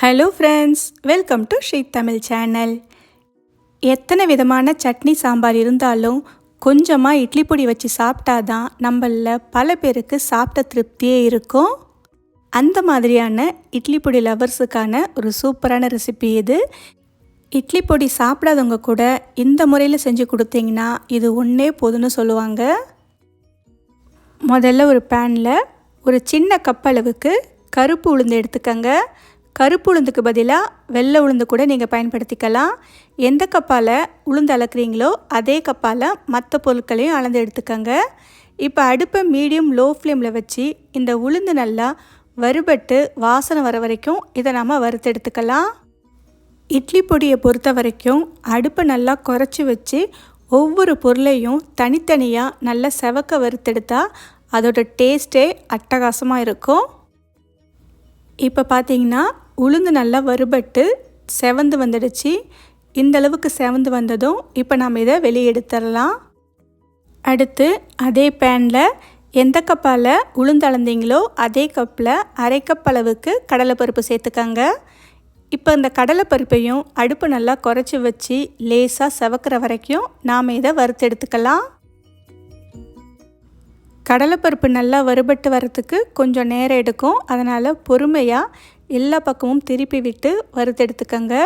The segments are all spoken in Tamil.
Hello friends welcome to Sri Tamil channel எத்தனை விதமான சட்னி சாம்பார் இருந்தாலும் கொஞ்சமாக இட்லி பொடி வச்சு சாப்பிட்டா தான் நம்மளில் பல பேருக்கு சாப்பிட்ட திருப்தியே இருக்கும். அந்த மாதிரியான இட்லி பொடி லவர்ஸுக்கான ஒரு சூப்பரான ரெசிபி இது. இட்லி பொடி சாப்பிடாதவங்க கூட இந்த முறையில் செஞ்சு கொடுத்தீங்கன்னா இது ஒன்றே போதும்னு சொல்லுவாங்க. முதல்ல ஒரு பேனில் ஒரு சின்ன கப் அளவுக்கு கருப்பு உளுந்து எடுத்துக்கங்க. கருப்பு உளுந்துக்கு பதிலாக வெள்ளை உளுந்து கூட நீங்கள் பயன்படுத்திக்கலாம். எந்த கப்பால் உளுந்து அளக்குறீங்களோ அதே கப்பால் மற்ற பொருட்களையும் அளந்து எடுத்துக்கோங்க. இப்போ அடுப்பை மீடியம் லோ ஃப்ளேமில் வச்சு இந்த உளுந்து நல்லா வறுபட்டு வாசனை வர வரைக்கும் இதை நம்ம வறுத்து எடுத்துக்கலாம். இட்லி பொடியை பொறுத்த வரைக்கும் அடுப்பை நல்லா குறைச்சி வச்சு ஒவ்வொரு பொருளையும் தனித்தனியாக நல்லா செவக்க வறுத்தெடுத்தா அதோட டேஸ்ட்டே அட்டகாசமாக இருக்கும். இப்போ பார்த்தீங்கன்னா உளுந்து நல்லா வறுபட்டு செவந்து வந்துடுச்சு. இந்தளவுக்கு செவந்து வந்ததும் இப்போ நாம் இதை வெளியே எடுத்துடலாம். அடுத்து அதே பேனில் எந்த கப்பால் உளுந்து அளந்தீங்களோ அதே கப்பில் அரை கப் அளவுக்கு கடலைப்பருப்பு சேர்த்துக்கங்க. இப்போ இந்த கடலைப்பருப்பையும் அடுப்பு நல்லா குறைச்சி வச்சு லேசாக செவக்கிற வரைக்கும் நாம் இதை வறுத்து எடுத்துக்கலாம். கடலைப்பருப்பு நல்லா வறுபட்டு வரத்துக்கு கொஞ்சம் நேரம் எடுக்கும். அதனால் பொறுமையாக எல்லா பக்கமும் திருப்பி விட்டு வறுத்தெடுத்துக்கோங்க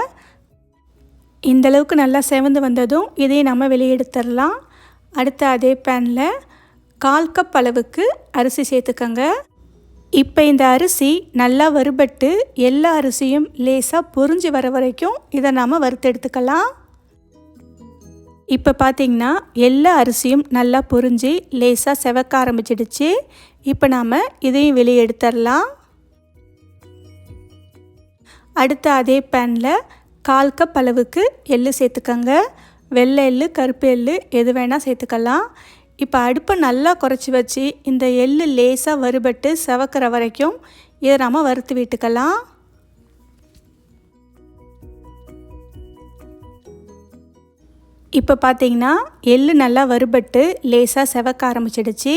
இந்தளவுக்கு நல்லா செவந்து வந்ததும் இதையும் நம்ம வெளியெடுத்துடலாம் அடுத்த அடுத்து அதே பேனில் கால் கப் அளவுக்கு அரிசி சேர்த்துக்கங்க. இப்போ இந்த அரிசி நல்லா வறுபட்டு எல்லா அரிசியும் லேசாக பொறிஞ்சு வர வரைக்கும் இதை நாம் வறுத்து எடுத்துக்கலாம். இப்போ பார்த்திங்கன்னா எல்லா அரிசியும் நல்லா பொறிஞ்சு லேசாக செவக்க ஆரம்பிச்சிடுச்சு. இப்போ நாம் இதையும் வெளியே எடுத்துடலாம். அடுத்து அதே பேனில் கால் கப் அளவுக்கு எள்ளு சேர்த்துக்கங்க. வெள்ளை எள்ளு கருப்பு எள் எது வேணால் சேர்த்துக்கலாம். இப்போ அடுப்பை நல்லா குறைச்சி வச்சு இந்த எள்ளு லேசாக வறுபட்டு செவக்கிற வரைக்கும் இதை நாம் வறுத்து விட்டுக்கலாம். இப்போ பார்த்தீங்கன்னா எள் நல்லா வறுபட்டு லேசாக செவக்க ஆரம்பிச்சிடுச்சு.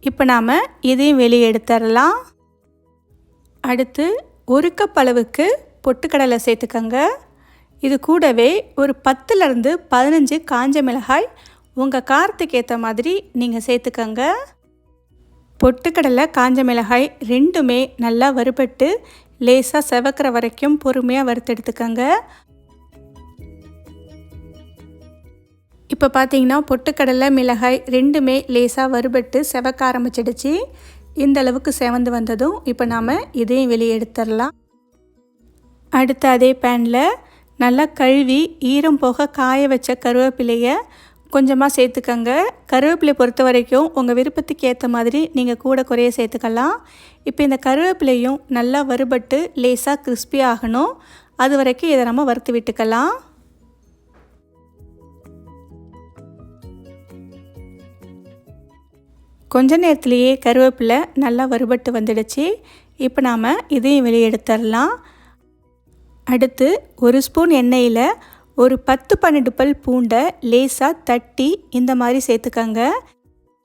இப்போ நாம் இதையும் வெளியே எடுத்துடலாம். அடுத்து ஒரு கப் அளவுக்கு பொட்டுக்கடலை சேர்த்துக்கங்க. இது கூடவே ஒரு பத்துலேருந்து பதினஞ்சு காஞ்ச மிளகாய் உங்கள் காரத்துக்கு ஏற்ற மாதிரி நீங்கள் சேர்த்துக்கங்க. பொட்டுக்கடலை காஞ்ச மிளகாய் ரெண்டுமே நல்லா வறுபட்டு லேசாக செவக்கிற வரைக்கும் பொறுமையாக வறுத்தெடுத்துக்கங்க இப்போ பார்த்தீங்கன்னா பொட்டுக்கடலை மிளகாய் ரெண்டுமே லேசாக வறுபட்டு செவக்க ஆரம்பிச்சிடுச்சு. இந்த அளவுக்கு செவந்து வந்ததும் இப்போ நாம் இதையும் வெளியே எடுத்துடலாம் அடுத்து அதே பேனில் நல்லா கழுவி ஈரம் போக காய வச்ச கருவேப்பிலையை கொஞ்சமாக சேர்த்துக்கங்க. கருவேப்பிலை பொறுத்த வரைக்கும் உங்கள் விருப்பத்துக்கு ஏற்ற மாதிரி நீங்கள் கூட குறைய சேர்த்துக்கலாம். இப்போ இந்த கருவேப்பிலையும் நல்லா வறுபட்டு லேசாக கிறிஸ்பி ஆகணும். அது வரைக்கும் இதை நம்ம வறுத்து விட்டுக்கலாம். கொஞ்ச நேரத்துலேயே கருவேப்பிலை நல்லா வறுபட்டு வந்துடுச்சு. இப்போ நாம் இதையும் வெளியே எடுத்துடலாம் அடுத்து ஒரு ஸ்பூன் எண்ணெயில் ஒரு பத்து பன்னெண்டு பல் பூண்டை லேசாக தட்டி இந்த மாதிரி சேர்த்துக்கங்க.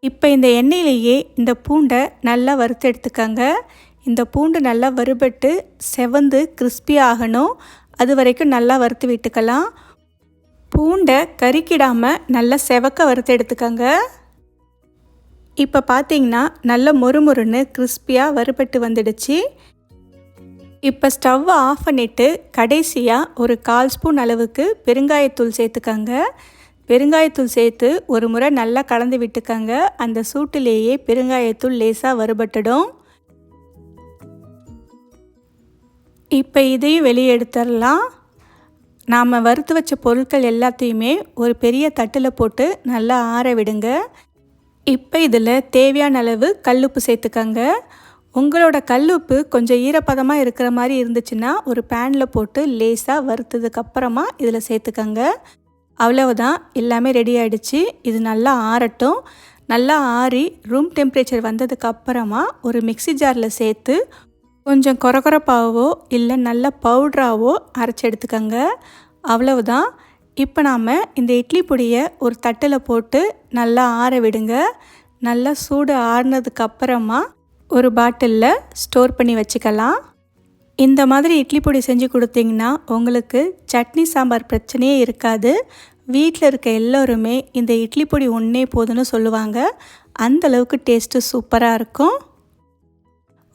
இப்போ இந்த எண்ணெயிலேயே இந்த பூண்டை நல்லா வறுத்து எடுத்துக்கங்க. இந்த பூண்டு நல்லா வறுபட்டு செவந்து கிறிஸ்பி ஆகணும். அது வரைக்கும் நல்லா வறுத்து விட்டுக்கலாம். பூண்டை கறிக்கிடாமல் நல்லா செவக்க வறுத்து எடுத்துக்கங்க. இப்போ பார்த்தீங்கன்னா நல்ல மொறுமொறுன்னு கிறிஸ்பியாக வறுபட்டு வந்துடுச்சு. இப்போ ஸ்டவ்வை ஆஃப் பண்ணிவிட்டு கடைசியாக ஒரு கால் ஸ்பூன் அளவுக்கு பெருங்காயத்தூள் சேர்த்துக்கங்க. பெருங்காயத்தூள் சேர்த்து ஒரு முறை நல்லா கலந்து விட்டுக்கங்க. அந்த சூட்டிலேயே பெருங்காயத்தூள் லேசாக வறுபட்டுடும். இப்போ இதையும் வெளியே எடுத்துடலாம். நாம் வறுத்து வச்ச பொருட்கள் எல்லாத்தையுமே ஒரு பெரிய தட்டில் போட்டு நல்லா ஆற விடுங்க. இப்போ இதில் தேவையான அளவு கல்லுப்பு சேர்த்துக்கங்க. உங்களோட கல்லுப்பு கொஞ்சம் ஈரப்பதமாக இருக்கிற மாதிரி இருந்துச்சுன்னா ஒரு பேனில் போட்டு லேசாக வறுத்ததுக்கப்புறமா இதில் சேர்த்துக்கங்க. அவ்வளவுதான். எல்லாமே ரெடி ஆகிடுச்சு இது நல்லா ஆறட்டும். நல்லா ஆறி ரூம் டெம்பரேச்சர் வந்ததுக்கப்புறமா ஒரு மிக்சி ஜாரில் சேர்த்து கொஞ்சம் கொரகொரப்பாவோ இல்லை நல்ல பவுட்ராவோ அரைச்சி எடுத்துக்கங்க. அவ்வளவுதான். இப்போ நாம் இந்த இட்லி பொடியை ஒரு தட்டில் போட்டு நல்லா ஆற விடுங்க. நல்லா சூடு ஆறுனதுக்கப்புறமா ஒரு பாட்டிலில் ஸ்டோர் பண்ணி வச்சுக்கலாம். இந்த மாதிரி இட்லி பொடி செஞ்சு கொடுத்தீங்கன்னா உங்களுக்கு சட்னி சாம்பார் பிரச்சனையே இருக்காது. வீட்டில் இருக்க எல்லோருமே இந்த இட்லி பொடி ஒன்றே போதுன்னு சொல்லுவாங்க. அந்த அளவுக்கு டேஸ்ட்டு சூப்பராக இருக்கும்.